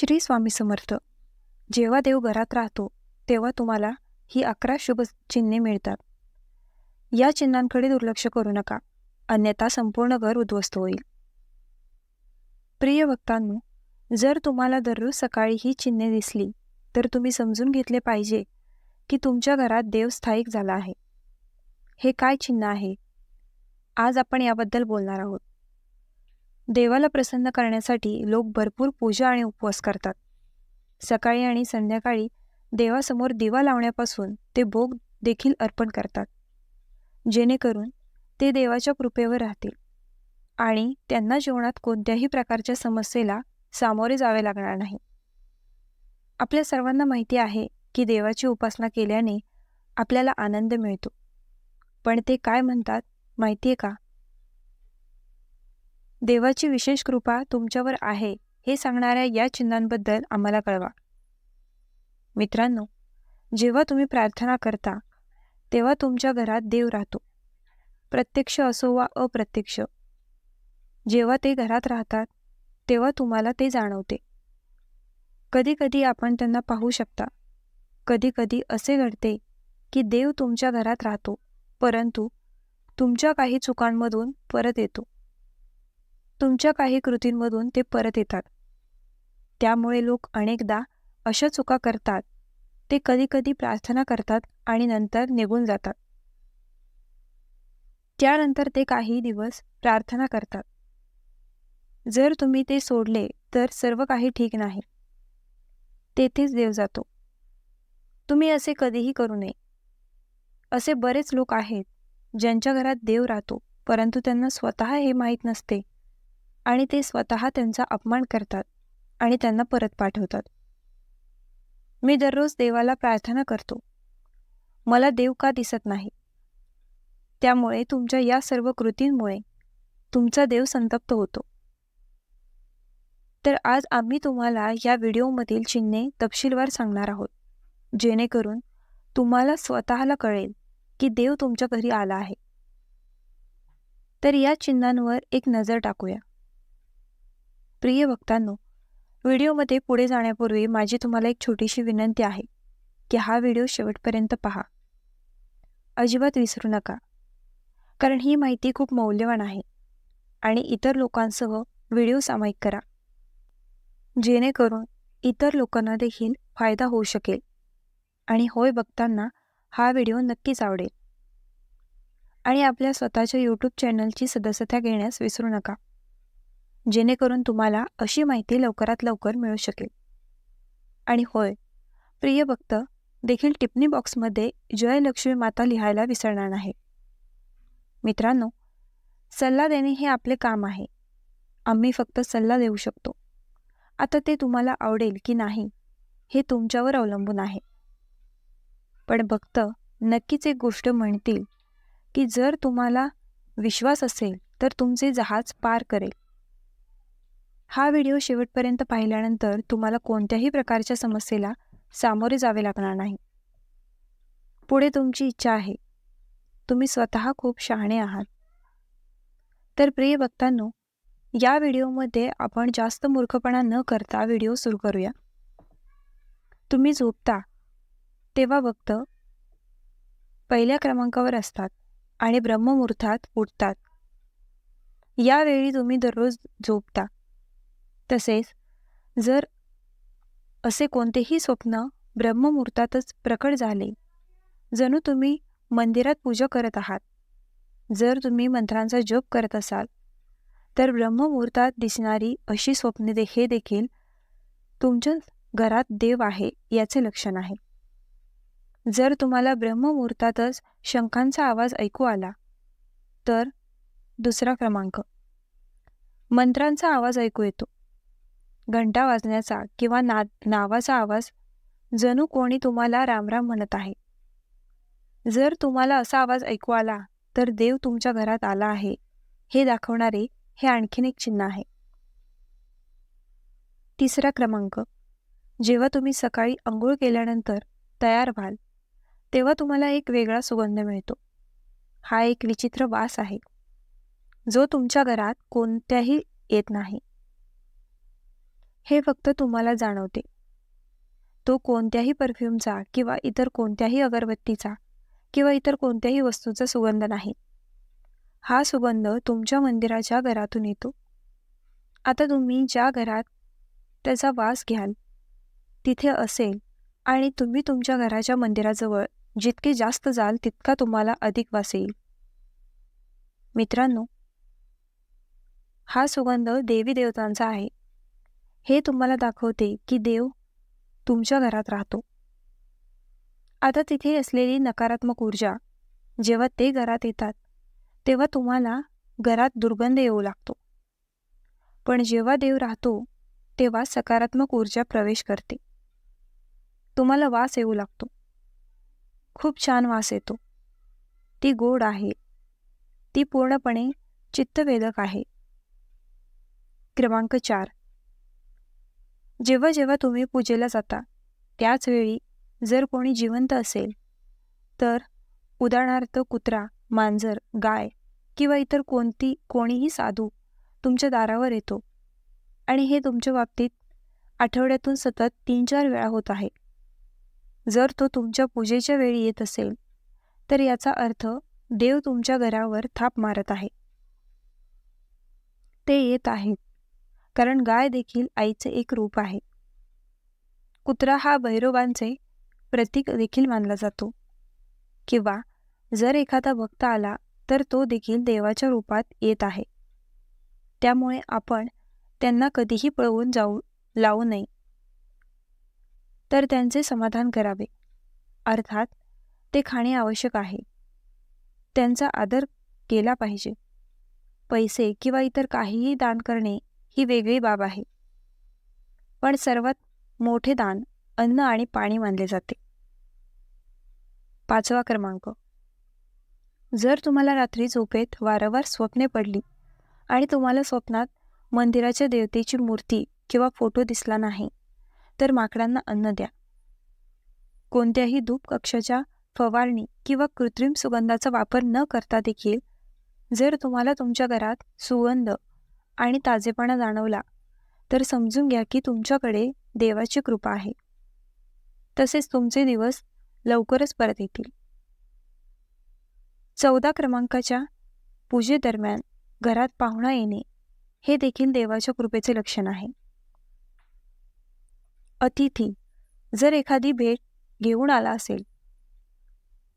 श्री स्वामी समर्थ. जेव्हा देव घरात राहतो तेव्हा तुम्हाला ही अकरा शुभ चिन्हे मिळतात. या चिन्हांकडे दुर्लक्ष करू नका. अन्यथा संपूर्ण घर उद्ध्वस्त होईल. प्रिय भक्तांनो जर तुम्हाला दररोज सकाळी ही चिन्हे दिसली तर तुम्ही समजून घेतले पाहिजे की तुमच्या घरात देव स्थायिक झाला आहे. हे काय चिन्ह आहे? आज आपण याबद्दल बोलणार आहोत. देवाला प्रसन्न करण्यासाठी लोक भरपूर पूजा आणि उपवास करतात. सकाळी आणि संध्याकाळी देवासमोर दिवा लावण्यापासून ते भोग देखील अर्पण करतात. जेणेकरून ते देवाच्या कृपेवर राहतील आणि त्यांना जीवनात कोणत्याही प्रकारच्या समस्येला सामोरे जावे लागणार नाही. आपल्या सर्वांना माहिती आहे की देवाची उपासना केल्याने आपल्याला आनंद मिळतो. पण ते काय म्हणतात माहिती आहे का? देवाची विशेष कृपा तुमच्यावर आहे हे सांगणाऱ्या या चिन्हांबद्दल आम्हाला कळवा. मित्रांनो जेव्हा तुम्ही प्रार्थना करता तेव्हा तुमच्या घरात देव राहतो. प्रत्यक्ष असो वा अप्रत्यक्ष. जेव्हा ते घरात राहतात तेव्हा तुम्हाला ते जाणवते. कधीकधी आपण त्यांना पाहू शकता. कधीकधी असे घडते की देव तुमच्या घरात राहतो परंतु तुमच्या काही चुकांमधून परत येतो. तुमच्या काही कृतींमधून ते परत येतात. त्यामुळे लोक अनेकदा अशा चुका करतात. ते कधीकधी प्रार्थना करतात आणि नंतर निघून जातात. त्यानंतर ते काही दिवस प्रार्थना करतात. जर तुम्ही ते सोडले तर सर्व काही ठीक नाही. तेथेच देव जातो. तुम्ही असे कधीही करू नये. असे बरेच लोक आहेत ज्यांच्या घरात देव राहतो परंतु त्यांना स्वतः हे माहीत नसते. आणि ते स्वतः त्यांचा अपमान करतात आणि त्यांना परत पाठवतात. मी दररोज देवाला प्रार्थना करतो. मला देव का दिसत नाही? त्यामुळे तुमच्या या सर्व कृतींमुळे तुमचा देव संतप्त होतो. तर आज आम्ही तुम्हाला या व्हिडिओमधील चिन्हे तपशीलवार सांगणार आहोत. जेणेकरून तुम्हाला स्वतःला कळेल की देव तुमच्या घरी आला आहे. तर या चिन्हांवर एक नजर टाकूया. प्रिय भक्तांनो व्हिडिओमध्ये पुढे जाण्यापूर्वी माझी तुम्हाला एक छोटीशी विनंती आहे की हा व्हिडिओ शेवटपर्यंत पहा. अजिबात विसरू नका कारण ही माहिती खूप मौल्यवान आहे आणि इतर लोकांसह व्हिडिओ सामायिक करा. जेणेकरून इतर लोकांना देखील फायदा होऊ शकेल आणि होय बघताना हा व्हिडिओ नक्कीच आवडेल. आणि आपल्या स्वतःच्या यूट्यूब चॅनलची सदस्यता घेण्यास विसरू नका. जेणेकरून तुम्हाला अशी माहिती लवकरात लवकर मिळू शकेल. आणि होय प्रिय भक्त देखील टिप्पणी बॉक्समध्ये जयलक्ष्मी माता लिहायला विसरणार नाही. मित्रांनो सल्ला देणे हे आपले काम आहे. आम्ही फक्त सल्ला देऊ शकतो. आता ते तुम्हाला आवडेल की नाही हे तुमच्यावर अवलंबून आहे. पण भक्त नक्कीच एक गोष्ट म्हणतील की जर तुम्हाला विश्वास असेल तर तुमचे जहाज पार करेल. हा व्हिडिओ शेवटपर्यंत पाहिल्यानंतर तुम्हाला कोणत्याही प्रकारच्या समस्येला सामोरे जावे लागणार नाही. पुढे तुमची इच्छा आहे. तुम्ही स्वतः खूप शहाणे आहात. तर प्रिय भक्तांनो या व्हिडिओमध्ये आपण जास्त मूर्खपणा न करता व्हिडिओ सुरू करूया. तुम्ही झोपता तेव्हा भक्त पहिल्या क्रमांकावर असतात आणि ब्रह्ममुहूर्तात उठतात. यावेळी तुम्ही दररोज झोपता. तसेच जर असे कोणतेही स्वप्न ब्रह्ममुहूर्तातच प्रकट झाले जणू तुम्ही मंदिरात पूजा करत आहात. जर तुम्ही मंत्रांचा जप करत असाल तर ब्रह्ममुहूर्तात दिसणारी अशी स्वप्ने दे हे देखील तुमच्या घरात देव आहे याचे लक्षण आहे. जर तुम्हाला ब्रह्ममुहूर्तातच शंखांचा आवाज ऐकू आला तर दुसरा क्रमांक. मंत्रांचा आवाज ऐकू येतो. घंटा वाजण्याचा किंवा ना नावाचा आवाज जणू कोणी तुम्हाला रामराम म्हणत आहे. जर तुम्हाला असा आवाज ऐकू आला तर देव तुमच्या घरात आला आहे. हे दाखवणारे हे आणखीन एक चिन्ह आहे. तिसरा क्रमांक. जेव्हा तुम्ही सकाळी आंघोळ केल्यानंतर तयार व्हाल तेव्हा तुम्हाला एक वेगळा सुगंध मिळतो. हा एक विचित्र वास आहे जो तुमच्या घरात कोणत्याही येत नाही. हे फक्त तुम्हाला जाणवते. तो कोणत्याही परफ्यूमचा किंवा इतर कोणत्याही अगरबत्तीचा किंवा इतर कोणत्याही वस्तूचा सुगंध नाही. हा सुगंध तुमच्या मंदिराच्या घरातून येतो. आता तुम्ही ज्या घरात त्याचा वास घ्याल तिथे असेल आणि तुम्ही तुमच्या घराच्या मंदिराजवळ जितके जास्त जाल तितका तुम्हाला अधिक वास येईल. मित्रांनो हा सुगंध देवी देवतांचा आहे. हे तुम्हाला दाखवते की देव तुमच्या घरात राहतो. आता तिथे असलेली नकारात्मक ऊर्जा जेव्हा ते घरात येतात तेव्हा तुम्हाला घरात दुर्गंध येऊ लागतो. पण जेव्हा देव राहतो तेव्हा सकारात्मक ऊर्जा प्रवेश करते. तुम्हाला वास येऊ लागतो. खूप छान वास येतो. ती गोड आहे. ती पूर्णपणे चित्तवेदक आहे. क्रमांक चार. जेव्हा जेव्हा तुम्ही पूजेला जाता त्याच वेळी जर कोणी जिवंत असेल तर उदाहरणार्थ कुत्रा मांजर गाय किंवा इतर कोणती कोणीही साधू तुमच्या दारावर येतो. आणि हे तुमच्या बाबतीत आठवड्यातून सतत तीन चार वेळा होत आहे. जर तो तुमच्या पूजेच्या वेळी येत असेल तर याचा अर्थ देव तुमच्या घरावर थाप मारत आहे. ते येत आहेत. कारण गाय देखील आईचे एक रूप आहे. कुत्रा हा भैरवांचे प्रतीक देखील मानला जातो. किंवा जर एखादा भक्त आला तर तो देखील देवाच्या रूपात येत आहे. त्यामुळे आपण त्यांना कधीही पळवून जाऊ लावू नये. तर त्यांचे समाधान करावे. अर्थात ते खाणे आवश्यक आहे. त्यांचा आदर केला पाहिजे. पैसे किंवा इतर काहीही दान करणे ही वेगळी बाब आहे. पण सर्वात मोठे दान अन्न आणि पाणी मानले जाते. पाचवा क्रमांक. जर तुम्हाला रात्री झोपेत वारंवार स्वप्ने पडली आणि तुम्हाला स्वप्नात मंदिराच्या देवतेची मूर्ती किंवा फोटो दिसला नाही तर माकडांना अन्न द्या. कोणत्याही धूप कक्षाच्या फवारणी किंवा कृत्रिम सुगंधाचा वापर न करता देखील जर तुम्हाला तुमच्या घरात सुगंध आणि ताजेपणा जाणवला तर समजून घ्या की तुमच्याकडे देवाची कृपा आहे. तसेच तुमचे दिवस लवकरच परत येतील. चौदा क्रमांकाच्या पूजेदरम्यान घरात पाहुणा येणे हे देखील देवाच्या कृपेचे लक्षण आहे. अतिथी जर एखादी भेट घेऊन आला असेल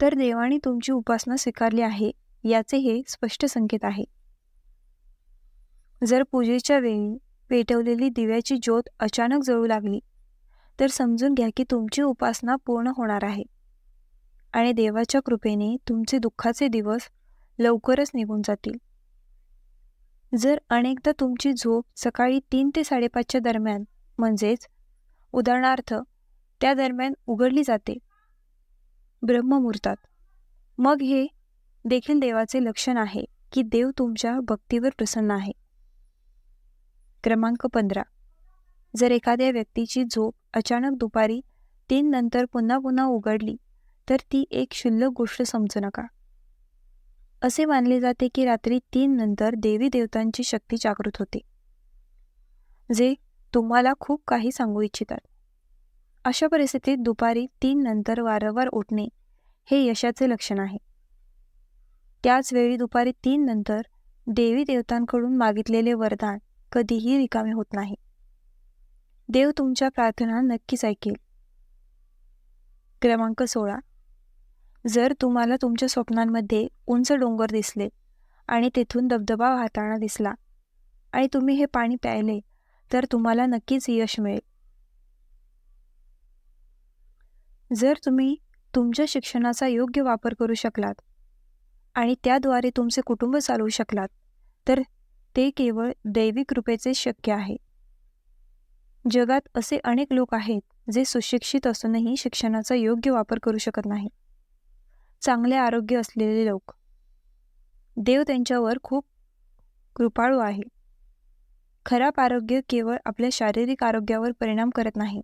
तर देवाने तुमची उपासना स्वीकारली आहे याचे हे स्पष्ट संकेत आहे. जर पूजेच्या वेळी पेटवलेली दिव्याची ज्योत अचानक जळू लागली तर समजून घ्या की तुमची उपासना पूर्ण होणार आहे. आणि देवाच्या कृपेने तुमचे दुःखाचे दिवस लवकरच निघून जातील. जर अनेकदा तुमची झोप सकाळी तीन ते साडेपाचच्या दरम्यान म्हणजेच उदाहरणार्थ त्या दरम्यान उघडली जाते ब्रह्ममुहूर्तात मग हे देखील देवाचे लक्षण आहे की देव तुमच्या भक्तीवर प्रसन्न आहे. क्रमांक पंधरा. जर एखाद्या व्यक्तीची झोप अचानक दुपारी तीन नंतर पुन्हा पुन्हा उघडली तर ती एक क्षुल्लक गोष्ट समजू नका. असे मानले जाते की रात्री तीन नंतर देवी देवतांची शक्ती जागृत होते जे तुम्हाला खूप काही सांगू इच्छितात. अशा परिस्थितीत दुपारी तीन नंतर वारंवार उठणे हे यशाचे लक्षण आहे. त्याच वेळी दुपारी तीन नंतर देवी देवतांकडून मागितलेले वरदान कधीही रिकामे होत नाही. देव तुमच्या प्रार्थना नक्कीच ऐकेल. क्रमांक सोळा. जर तुम्हाला तुमच्या स्वप्नांमध्ये उंच डोंगर दिसले आणि तेथून धबधबा वाहताना दिसला आणि तुम्ही हे पाणी प्यायले तर तुम्हाला नक्कीच यश मिळेल. जर तुम्ही तुमच्या शिक्षणाचा योग्य वापर करू शकलात आणि त्याद्वारे तुमचे कुटुंब चालवू शकलात तर ते केवळ दैवी कृपेचे शक्य आहे. जगात असे अनेक लोक आहेत जे सुशिक्षित असूनही शिक्षणाचा योग्य वापर करू शकत नाही चांगले आरोग्य असलेले लोक. देव त्यांच्यावर खूप कृपाळू आहे. खराब आरोग्य केवळ आपल्या शारीरिक आरोग्यावर परिणाम करत नाही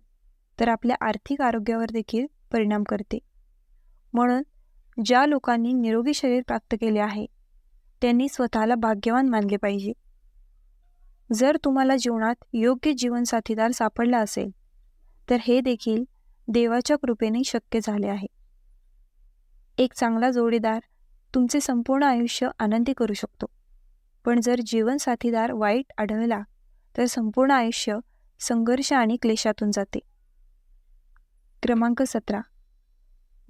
तर आपल्या आर्थिक आरोग्यावर देखील परिणाम करते. म्हणून ज्या लोकांनी निरोगी शरीर प्राप्त केले आहे त्यांनी स्वतःला भाग्यवान मानले पाहिजे. जर तुम्हाला जीवनात योग्य जीवनसाथीदार सापडला असेल तर हे देखील देवाच्या कृपेने शक्य झाले आहे. एक चांगला जोडीदार तुमचे संपूर्ण आयुष्य आनंदी करू शकतो. पण जर जीवनसाथीदार वाईट आढळला तर संपूर्ण आयुष्य संघर्ष आणि क्लेशातून जाते. क्रमांक सतरा.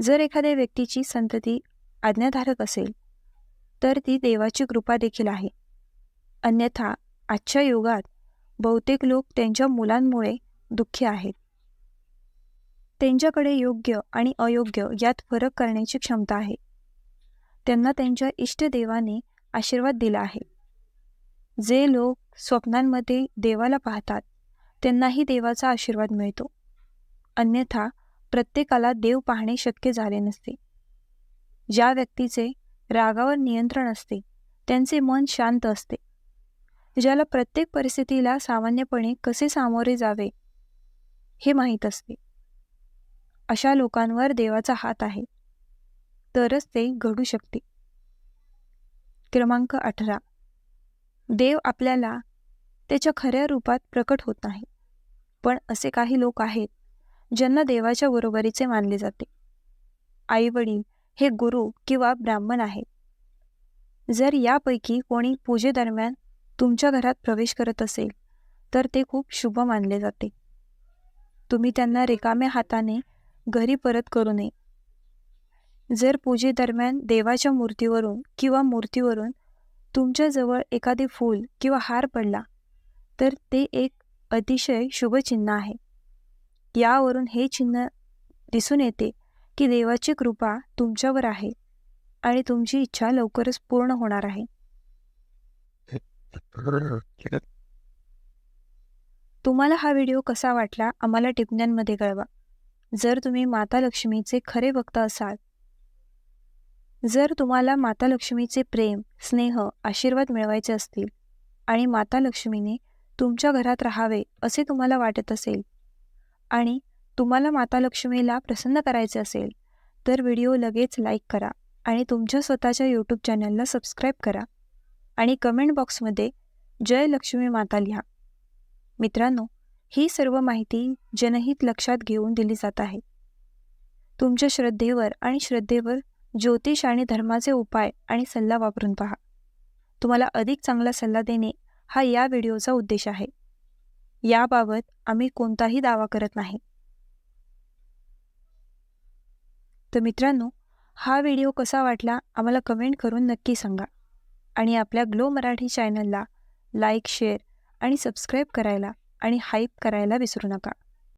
जर एखाद्या व्यक्तीची संतती आज्ञाधारक असेल तर ती देवाची कृपा देखील आहे. अन्यथा आजच्या युगात बहुतेक लोक त्यांच्या मुलांमुळे दुःखी आहेत. त्यांच्याकडे योग्य आणि अयोग्य यात फरक करण्याची क्षमता आहे. त्यांना त्यांच्या इष्टदेवाने आशीर्वाद दिला आहे. जे लोक स्वप्नांमध्ये देवाला पाहतात त्यांनाही देवाचा आशीर्वाद मिळतो. अन्यथा प्रत्येकाला देव पाहणे शक्य झाले नसते. ज्या व्यक्तीचे रागावर नियंत्रण असते. त्यांचे मन शांत असते. ज्याला प्रत्येक परिस्थितीला सामान्यपणे कसे सामोरे जावे हे माहीत असते. अशा लोकांवर देवाचा हात आहे. तरच ते घडू शकते. क्रमांक अठरा. देव आपल्याला त्याच्या खऱ्या रूपात प्रकट होत नाही. पण असे काही लोक आहेत ज्यांना देवाच्या बरोबरीचे मानले जाते. आईवडील हे गुरु किंवा ब्राह्मण आहेत जर यापैकी कोणी पूजेदरम्यान तुमच्या घरात प्रवेश करत असेल तर ते खूप शुभ मानले जाते. तुम्ही त्यांना रिकाम्या हाताने घरी परत करू नये. जर पूजेदरम्यान देवाच्या मूर्तीवरून किंवा मूर्तीवरून तुमच्याजवळ एखादे फूल किंवा हार पडला तर ते एक अतिशय शुभ चिन्ह आहे. यावरून हे चिन्ह दिसून येते की देवाची कृपा तुमच्यावर आहे आणि तुमची इच्छा लवकरच पूर्ण होणार आहे. तुम्हाला हा व्हिडिओ कसा वाटला आम्हाला टिपण्यांमध्ये कळवा. जर तुम्ही माता लक्ष्मीचे खरे भक्त असाल जर तुम्हाला माता लक्ष्मीचे प्रेम स्नेह आशीर्वाद मिळवायचे असतील आणि माता लक्ष्मीने तुमच्या घरात राहावे असे तुम्हाला वाटत असेल आणि तुम्हाला माता लक्ष्मीला प्रसन्न करायचे असेल तर व्हिडिओ लगेच लाईक करा आणि तुमच्या स्वतःच्या यूट्यूब चॅनलला सबस्क्राईब करा आणि कमेंट बॉक्समध्ये जय लक्ष्मी माता लिहा. मित्रांनो ही सर्व माहिती जनहित लक्षात घेऊन दिली जात आहे. तुमच्या श्रद्धेवर आणि श्रद्धेवर ज्योतिष आणि धर्माचे उपाय आणि सल्ला वापरून पहा. तुम्हाला अधिक चांगला सल्ला देणे हा या व्हिडिओचा उद्देश आहे. याबाबत आम्ही कोणताही दावा करत नाही. तर मित्रांनो हा व्हिडिओ कसा वाटला आम्हाला कमेंट करून नक्की सांगा. आणि आपल्या ग्लो मराठी चॅनलला लाईक शेअर आणि सबस्क्राईब करायला आणि हाईप करायला विसरू नका.